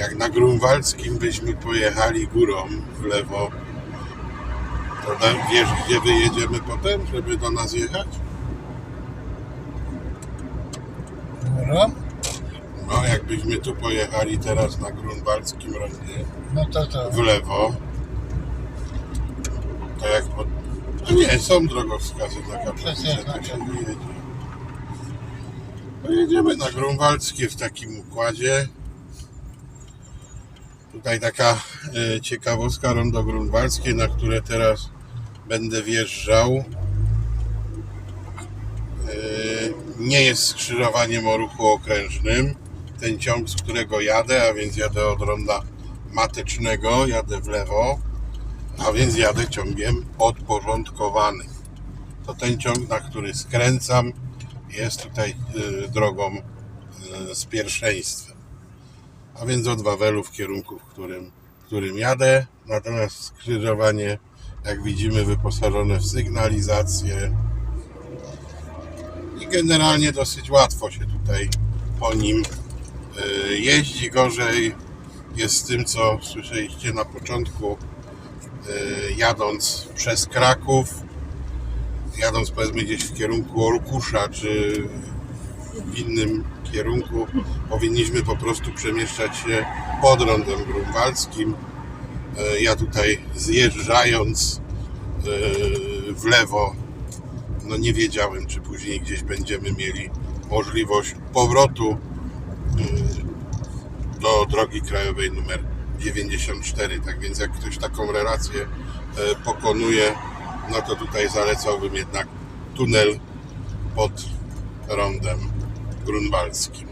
Jak na Grunwaldzkim byśmy pojechali górą w lewo, to da- wiesz, gdzie wyjedziemy potem, żeby do nas jechać? Górą? No, jakbyśmy tu pojechali teraz na Grunwaldzkim rondzie No to to. w lewo, to jak po... No nie, są drogowskazy na tak no się to- wyjedzie. Pojedziemy na Grunwaldzkie w takim układzie. Tutaj taka e, ciekawostka rondo grunwaldzkie, na które teraz będę wjeżdżał. E, nie jest skrzyżowaniem o ruchu okrężnym. Ten ciąg, z którego jadę, a więc jadę od ronda matecznego, jadę w lewo, a więc jadę ciągiem podporządkowanym. To ten ciąg, na który skręcam, jest tutaj y, drogą z pierwszeństwem. A więc od Wawelu w kierunku, w którym, w którym jadę. Natomiast skrzyżowanie, jak widzimy, wyposażone w sygnalizację. I generalnie dosyć łatwo się tutaj po nim y, jeździ. Gorzej jest z tym, co słyszeliście na początku, y, jadąc przez Kraków, jadąc powiedzmy gdzieś w kierunku Orkusza, czy w innym kierunku, powinniśmy po prostu przemieszczać się pod rondem grunwaldzkim. Y, Ja tutaj zjeżdżając y, w lewo, no nie wiedziałem, czy później gdzieś będziemy mieli możliwość powrotu y, do drogi krajowej numer 94. Tak więc jak ktoś taką relację e, pokonuje, no to tutaj zalecałbym jednak tunel pod rondem grunwaldzkim.